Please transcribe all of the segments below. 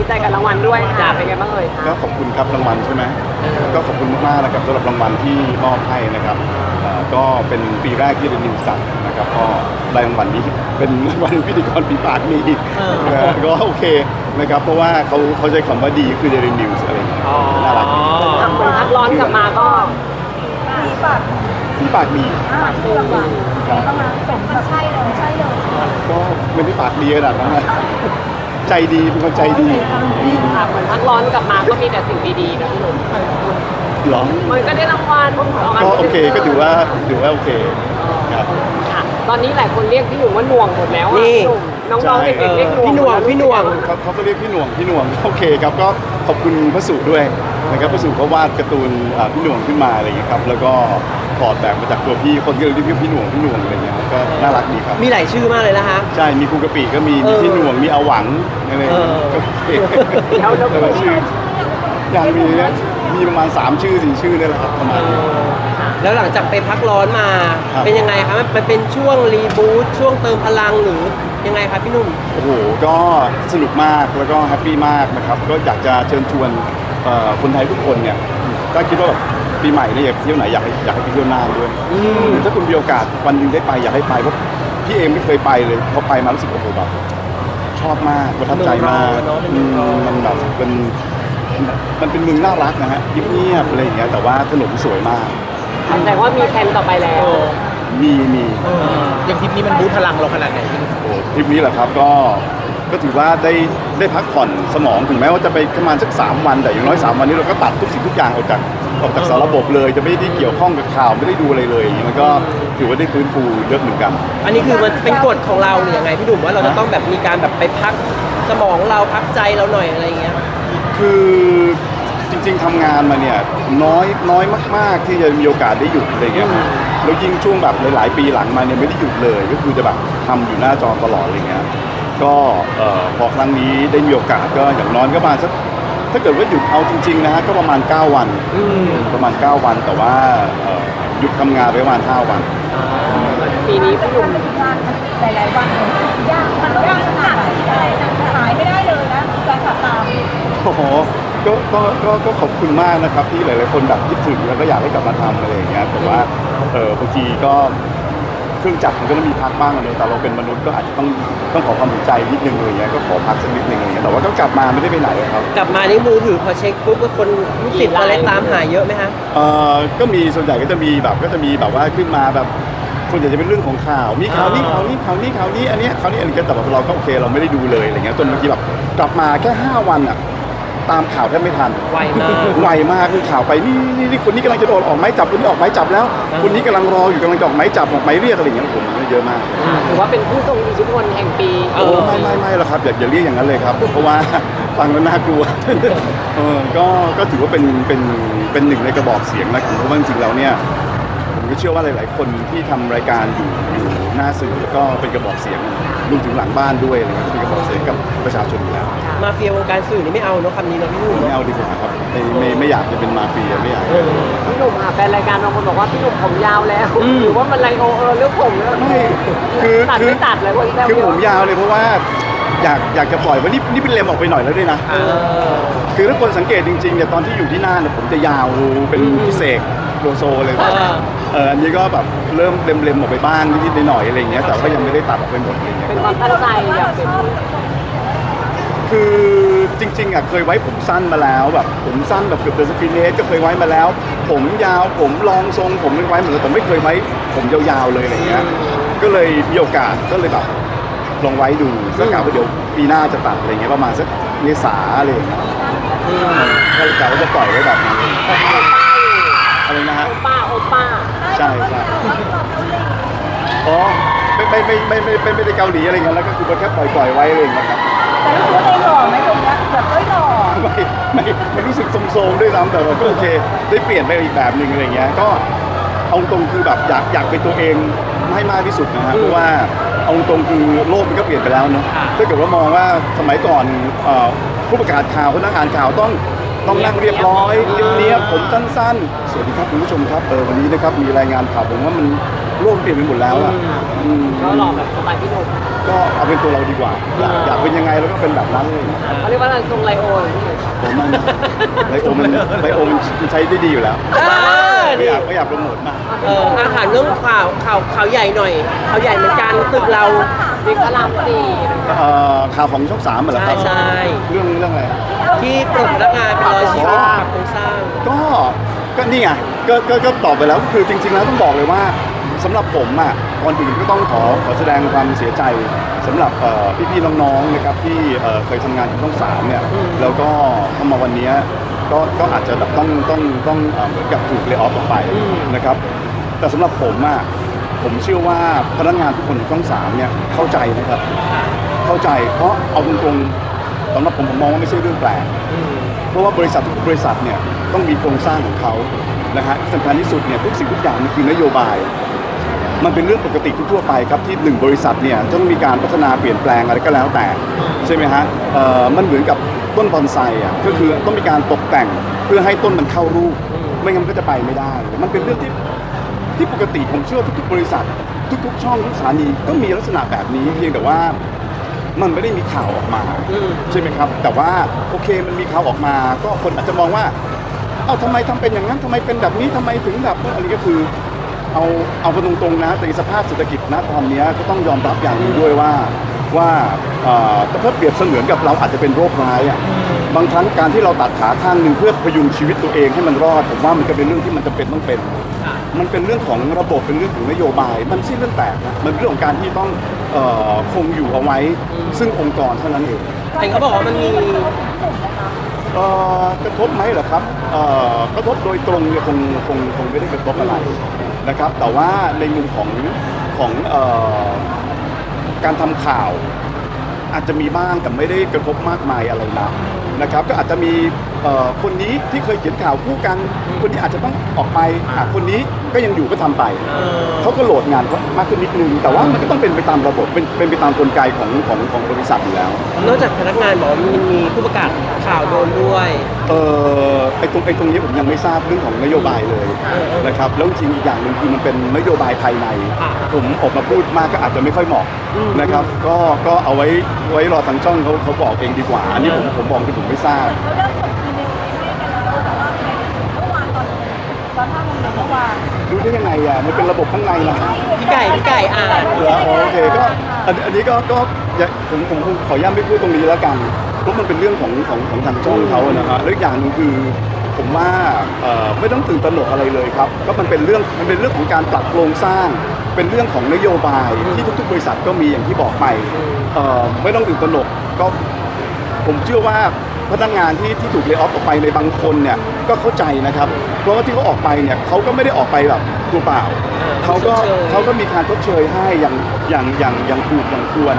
ดีใจกับรางวัลด้วยค่ะเป็นไงบ้างเอ่ยคะก็ขอบคุณครับรางวัลใช่ไหมก็ขอบคุณมากๆนะครับสำหรับรางวัลที่มอบให้นะครับเอ่อก็เป็นปีแรกที่เรนนิวสัตนะครับก็ได้รางวัลนี้เป็นรางวัลพิธีกรปีปากมีเออก็โอเคนะครับเพราะว่าเขาเขาใช้คำว่าดีคือเดลินิวส์อะไรอย่างเงี้ยน่ารักดีทำคนพักร้อนกลับมาก็ปีปากดีครับก็ไม่ได้ปากดีขนาดนั้นนะ ใจดีเป็นคนใจดีค่ะเหมือนพักร้อนกลับมาก็มีแต่สิ่งดีๆนะพี่หนุ่มเหรอมันก็ได้รางวัลก็โอเคก็ถือว่าถือว่าโอเคครับค่ะตอนนี้หลายคนเรียกพี่หนุ่มว่าหน่วงหมดแล้วอะนี่ พี่หนุ่มน้องๆเด็กๆเรียกหน่วงพี่หน่วงพี่หน่วง เขาเขาก็เรียกพี่หน่วงพี่หน่วงโอเคครับก็ขอบคุณพระสุด้วยนะครับพระสุเขาวาดการ์ตูนอ่าพี่หน่วงขึ้นมาอะไรอย่างเงี้ยครับแล้วก็ ถอดแบบมาจากตัวพี่คนก็เลยเรียกพี่หน่วงพี่หน่วงอะไรเงี้ยครับก็น่ารักดีครับมีหลายชื่อมากเลยนะคะ ใช่มีครูกะปิก็มีมีเออพี่หน่วงมีอาหวังอะไรอย่างเงี้ยเออก็โอเคแล้วแล้วแต่ละชื่อยังมีนะมีประมาณสามชื่อสี่ชื่อนี่แหละครับประมาณนี้แล้วหลังจากไปพักร้อนมาครับเป็นยังไงคะมันเป็นช่วงรีบูตช่วงเติมพลังหรือยังไงคะพี่หนุ่มโอ้โหก็สนุกมากแล้วก็แฮปปี้มากนะครับก็อยากจะเชิญชวนเอ่อคนไทยทุกคนเนี่ยก็คิดว่าแบบ ปีใหม่เนี่ยอยากไปเที่ยวไหนอยากให้อยากให้ไปเที่ยวน่านด้วยอืมถ้าคุณมีโอกาสวันหนึงได้ไปอยากให้ไปเพราะพี่เองไม่เคยไปเลยพอไปมารู้สึกโอ้โหแบบชอบมากประทับใจมากเนอะเป็นอืเมืองรองมมันแบบเป็นมันเป็นเมืองน่ารักนะฮะเงียบๆอะไรอย่างเงี้ยแต่ว่าถนนสวยมากแต่ว่ามีแผนต่อไปแล้ว มีมี อย่างทริปนี้มันบูทพลังเราขนาดไหน โอ้ทริปนี้แหละครับก็ ก็ถือว่าได้ได้พักผ่อนสมองถึงแม้ว่าจะไปประมาณสักสามวัน แต่อย่างน้อยสามวันนี้เราก็ตัดทุกสิ่งทุกอย่างออกจากออกจากสารระบบเลย จะไม่ได้เกี่ยวข้องกับข่าวไม่ได้ดูอะไรเลยอย่างนี้มันก็ถือว่าได้ฟื้นฟูเยอะเหมือนกัน อันนี้คือมันเป็นกฎของเราหรือยังไงพี่หนุ่มว่าเราจะต้องแบบมีการแบบไปพักสมองเราพักใจเราหน่อยอะไรอย่างเงี้ย คือจริง ๆทำงานมาเนี่ยน้อยน้อยมาก ๆ ที่จะมีโอกาสได้หยุดอะไรเงี้ยครับแล้วยิ่งช่วงแบบหลายๆปีหลังมาเนี่ยไม่ได้หยุดเลย ก็คือจะแบบทำอยู่หน้าจอตลอดอะไรเงี้ย ก็เอ่อพอครั้งนี้ได้มีโอกาสก็อย่างน้อยก็ประมาณสักถ้าเกิดว่าหยุดเอาจริงๆนะฮะก็ประมาณ 9 วันอืมประมาณ 9 วันแต่ว่าเอ่อหยุดทำงานไปประมาณ 5 วันปีนี้พี่หนุ่มหลายๆวันยากมันยากขนาดไหนอะไรหายไม่ได้เลยนะการขับตามโอ้โหก็ก็ก็ก็ขอบคุณมากนะครับที่หลาย ๆ คนแบบคิดถึงแล้วก็อยากให้กลับมาทำอะไรอย่างเงี้ยแต่ว่าเออบางทีก็ เครื่องจักรมันก็ต้องมีพักบ้างอะเนอะแต่เราเป็นมนุษย์ก็อาจจะต้องต้องขอความสนใจนิดนึงอะไรเงี้ยก็ขอพักสักนิดนึงอะไรเงี้ยแต่ว่าก็กลับมาไม่ได้ไปไหนอะครับ กลับมานี่มือถือพอเช็คปุ๊บก็คนลูกศิษย์อะไรตามหาเยอะไหมคะเออก็มีส่วนใหญ่ก็จะมีแบบก็จะมีแบบว่าขึ้นมาแบบส่วนใหญ่จะเป็นเรื่องของข่าว มีข่าวนี้ข่าวนี้ข่าวนี้ข่าวนี้อันเนี้ยข่าวนี้อันนี้ก็แต่แบบเราก็โอเคเราไม่ได้ดูเลยอะไรเงี้ยจนบางทีแบบกลับมาแค่ห้าวันอะ ตามข่าวแทบไม่ทันไวมากไวมากคือข่าวไปนี่นี่นี่คนนี้กำลังจะโดนออกไม้จับคนนี้ออกไม้จับแล้วอ่าคนนี้กำลังรออยู่กำลังจะออกไม้จับออกไม้เรียกอะไรอย่างเงี้ยผมเยอะมากถือว่าเป็นผู้ทรงอิทธิพลแห่งปีเอโอ้อไม่ไม่ไม่หรอกครับอย่าอย่าเรียกอย่างนั้นเลยครับ เพราะว่าฟังแล้วน่ากลัวเออก็ก็ถือว่าเป็นเป็นเป็นหนึ่งในกระบอกเสียงนะครับเพราะว่าจริงๆแล้วเนี่ยผมก็เชื่อว่าหลาย ๆ คนที่ทำรายการอยู่อยู่ หน้าสื่อแล้วก็เป็นกระบอกเสียงรวมถึงหลังบ้านด้วยอะไรเงี้ยก็เป็นกระบอกเสียงกับประชาชนอยู่แล้วมาเฟียวงการสื่อนี่ไม่เอาเนาะคำนี้เนาะพี่หนุ่มไม่เนาะเอาดีกว่าครับไม่ไม่ไม่อยากจะเป็นมาเฟียไม่อยากเออพี่หนุ่มค่ะแฟนรายการบางคนบอกว่าพี่หนุ่มผมยาวแล้วอืมหรือว่ามันไรโอเออเรื่องผมเรื่องไม่คือตัดคือไม่ตัดเลยคนแซวคือเยผอะมยาวเลยเพราะว่าอยากอยากจะปล่อยว่านี่นี่เป็นเลมออกไปหน่อยแล้วด้วยนะเออคือถ้าคนสังเกตจริงๆเนี่ยตอนที่อยู่ที่น่านเนี่ยผมจะยาวเป็นอืมพิเศษ โลโซเลยเออเอออันนี้ก็แบบเริ่มเล็มๆออกไปบ้างนิดๆหน่อยๆอะไรอย่างเงี้ยแต่ก็ยังไม่ได้ตัดออกไปหมดอะไรอย่างเงี้ย เป็นความตั้งใจอยากเป็นคือจริงๆอะเคยไว้ผมสั้นมาแล้วแบบผมสั้นแบบเกือบจะสกินเฮดก็เคยไว้มาแล้ว ผมยาวผมลองทรงผมไม่ไว้หมดเลยแต่ไม่เคยไว้ผมยาวๆเลยอะไรอย่างเงี้ยก็เลยมีโอกาสก็เลยแบบลองไว้ดูก็กะว่าเดี๋ยวปีหน้าจะตัดอะไรเงี้ยประมาณสักเมษาอะไรอย่างเงี้ยอืมก็กะว่าจะปล่อยไว้แบบนั้น อะไรนะฮะ โอป้าโอป้าใช่ใช่อ๋อไม่ไม่ไม่ไม่ไม่ไม่ไม่ได้เกาหลีอะไรเงี้ยแล้วก็คือแค่ปล่อยปล่อยไว้อะไรอย่างเงี้ยครับแต่รู้สึกว่าตัวเองหล่อไหมตรงเนี้ยแบบเอ้ยหล่อไม่ไม่ไม่รู้สึกโทรมๆด้วยซ้ำแต่ว่าก็โอเค ได้เปลี่ยนไปอีกแบบหนึ่งอะไรเงี้ยก็เอาตรงคือแบบอยากอยากเป็นตัวเองให้มากที่สุดนะฮะเพราะว่าเอาตรงคือโลกมันก็เปลี่ยนไปแล้วเนาะถ้าเกิดว่ามองว่าสมัยก่อนเอ่อผู้ประกาศข่าวคนนักอ่านข่าวต้อง ต้องนั่งเรียบร้อยเนียบๆผมสั้นๆ สวัสดีครับคุณผู้ชมครับเออวันนี้นะครับมีรายงานข่าวผมว่ามันโลกมันเปลี่ยนไปหมดแล้วอะอืมก็หล่อแบบสไตล์พี่หนุ่มก็เอาเป็นตัวเราดีกว่า อยากอยากเป็นยังไงแล้วก็เป็นแบบนั้นเลยเขาเรียกว่าอะไรทรงไลโอเลยพี่หนุ่มผมมันไบโอมันไบโอมันใช้ได้ดีอยู่แล้วเออไม่นี่อยากไม่อยากโปรโมทมากเอออาถามเรื่องข่าวข่าวข่าวใหญ่หน่อยข่าวใหญ่เหมือนกันตึกเราบิ๊กพระรามสี่เอ่อข่าวของช่องสามเหรอครับใช่ใช่เรื่องเรื่องอะไร ที่ปลดพนักงานเป็นร้อยชีวิตกับโครงสร้าง ก็ก็นี่ไงก็ก็ก็ตอบไปแล้วคือจริง ๆ แล้วต้องบอกเลยว่าสำหรับผมอะก่อนอื่นก็ต้องขอขอแสดงความเสียใจสำหรับเอ่อพี่ๆน้องๆนะครับที่เอ่อเคยทำงานอยู่ช่องสามเนี่ยแล้วก็เข้ามาวันเนี้ยก็ก็อาจจะแบบต้องต้องต้องเอ่อเหมือนกับถูกเล y off ออกไปนะครับ แต่สำหรับผมอะผมเชื่อว่าพนักงานทุกคนของช่องสามเนี่ยเข้าใจนะครับ เข้าใจเพราะเอาตรงๆ สำหรับผมผมมองว่าไม่ใช่เรื่องแปลก เพราะว่าบริษัททุกบริษัทเนี่ยต้องมีโครงสร้างของเขานะฮะที่สำคัญที่สุดเนี่ยทุกสิ่งทุกอย่างมันคือนโยบาย มันเป็นเรื่องปกติทั่วๆไปครับที่หนึ่งบริษัทเนี่ยต้องมีการพัฒนาเปลี่ยนแปลงอะไรก็แล้วแต่ใช่ไหมฮะเอ่อมันเหมือนกับต้นบอนไซอะก็คือต้องมีการตกแต่งเพื่อให้ต้นมันเข้ารูป ไม่งั้นมันก็จะไปไม่ได้ มันเป็นเรื่องที่ที่ปกติผมเชื่อว่าทุกๆบริษัท ทุกๆ ช่องทุกสถานีก็มีลักษณะแบบนี้เพียงแต่ว่า มันไม่ได้มีข่าวออกมาอืมใช่ไหมครับ แต่ว่าโอเคมันมีข่าวออกมา ก็คนอาจจะมองว่า เอ้าทำไมทำเป็นอย่างนั้นทำไมเป็นแบบนี้ทำไมถึงแบบอะไรก็คือ เอาเอากันตรงๆนะในสภาพเศรษฐกิจนะตอนเนี้ยก็ต้องยอมรับอย่างหนึงด้วยว่าว่าเอ่อถ้าเปรียบเสมือนกับเราอาจจะเป็นโรคร้ายอะบางครั้งการที่เราตัดขาข้างหนึ่งเพื่อพยุงชีวิตตัวเองให้มันรอดผมว่ามันก็เป็นเรื่องที่มันจำเป็นต้องเป็น มันเป็นเรื่องของระบบเป็นเรื่องของนโยบาย มันไม่ใช่เรื่องแปลกนะมันเป็นเรื่องของการที่ต้องเอ่อคงอยู่เอาไว้ ซึ่งองค์กรเท่านั้นเอง เห็นเขาบอกว่ามันมี เอ่อกระทบไหมเหรอครับเอ่อกระทบโดยตรงเนี่ยคงคงคงไม่ได้กระทบอะไรนะครับ แต่ว่าในมุมของของเอ่อการทำข่าว อาจจะมีบ้างแต่ไม่ได้กระทบมากมายอะไรนะนะครับ ก็อาจจะมีเอ่อคนนี้ที่เคยเขียนข่าวคู่กัน คนนี้อาจจะต้องออกไปอะคนนี้ ก็ยังอยู่ก็ทำไปเอ่อเขาก็โหลดงานเขามากขึ้นนิดนึง แต่ว่ามันก็ต้องเป็นไปตามระบบเป็นเป็นไปตามกลไกของของของบริษัทอยู่แล้ว นอกจากพนักงานบอกว่ามันมีผู้ประกาศข่าวโดนด้วยเออไอตรงไอตรงนี้ผมยังไม่ทราบเรื่องของนโยบายเลยเออเออนะครับแล้วจริงๆอีกอย่างหนึ่งคือมันเป็นนโยบายภายในอ่าผมออกมาพูดมากก็อาจจะไม่ค่อยเหมาะอืมนะครับ ก็ก็เอาไว้ไว้รอทางช่องเขาเขาบอกเองดีกว่าอันนี้ผมผมบอกคือผมไม่ทราบเขาเริ่มส่งอีเมลไปให้กันแล้วแต่ว่าเมื่อวานตอนตอนห้าโมงเย็นเมื่อวาน รู้ได้ยังไงอะมันเป็นระบบข้างในนะพี่ไก่พี่ไก่อ่าน เหรออ๋อโอเคก็อันอันนี้ก็ก็อย่าผมผมคงขอย้ำไม่พูดตรงนี้แล้วกันเพราะมันเป็นเรื่องของของของทางช่องเขาอะนะฮะแล้วอีกอย่างหนึ่งคือผมว่าเอ่อไม่ต้องตื่นตระหนกอะไรเลยครับ ก็มันเป็นเรื่องมันเป็นเรื่องของการปรับโครงสร้าง เป็นเรื่องของนโยบายที่ทุกๆ บริษัทก็มีอย่างที่บอกไปเอ่อไม่ต้องตื่นตระหนกก็ ผมเชื่อว่า พนักงานที่ที่ถูกเล y off ออกไปในบางคนเนี่ยก็เข้าใจนะครับ เพราะว่าที่เขาออกไปเนี่ยเขาก็ไม่ได้ออกไปแบบตัวเปล่าเขาก็ชดเชยเขาก็มีการทดเชยให้อย่างอย่างอย่างอย่างถูกอย่างควร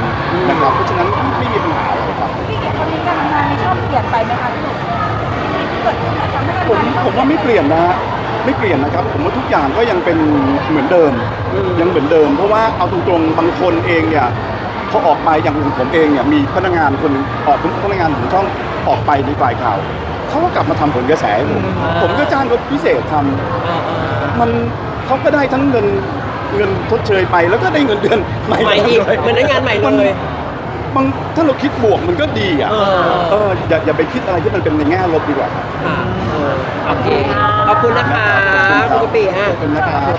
นะครับเพราะฉะนั้นไม่มีปัญหาอะไรครับพี่เก่งคนนี้การทำงานในช่องเปลี่ยนไปไหมคะพี่หนุ่มเกิดขึ้นจากทำให้การผมทำงานในช่องผมว่าไม่เปลี่ยนนะฮะไม่เปลี่ยนนะครับ ผมว่าทุกอย่างก็ยังเป็นเหมือนเดิมอืมยังเหมือนเดิม เพราะว่าเอาตรงๆบางคนเองเนี่ยพอออกไปอย่างผมเองเนี่ยมีพนักงานคนหนึ่งออกพนักงานของช่อง ออกไปในฝ่ายข่าวเขาก็กลับมาทำผลกระแสให้ผมผมก็จ้างรถพิเศษทำอ่าอ่า มันเขาก็ได้ทั้งเงินเงินทดเชยไป แล้วก็ได้เงินเดือนใหม่ใหม่อีกเหมือนได้งานใหม่เลย บางถ้าเราคิดบวกมันก็ดีอะเออเอออย่าอย่าไปคิดอะไรที่มันเป็นในแง่ลบดีกว่าครับค่ะเออโอเค ขอบคุณนะคะ คุณกะปิอะ ขอบคุณนะครับ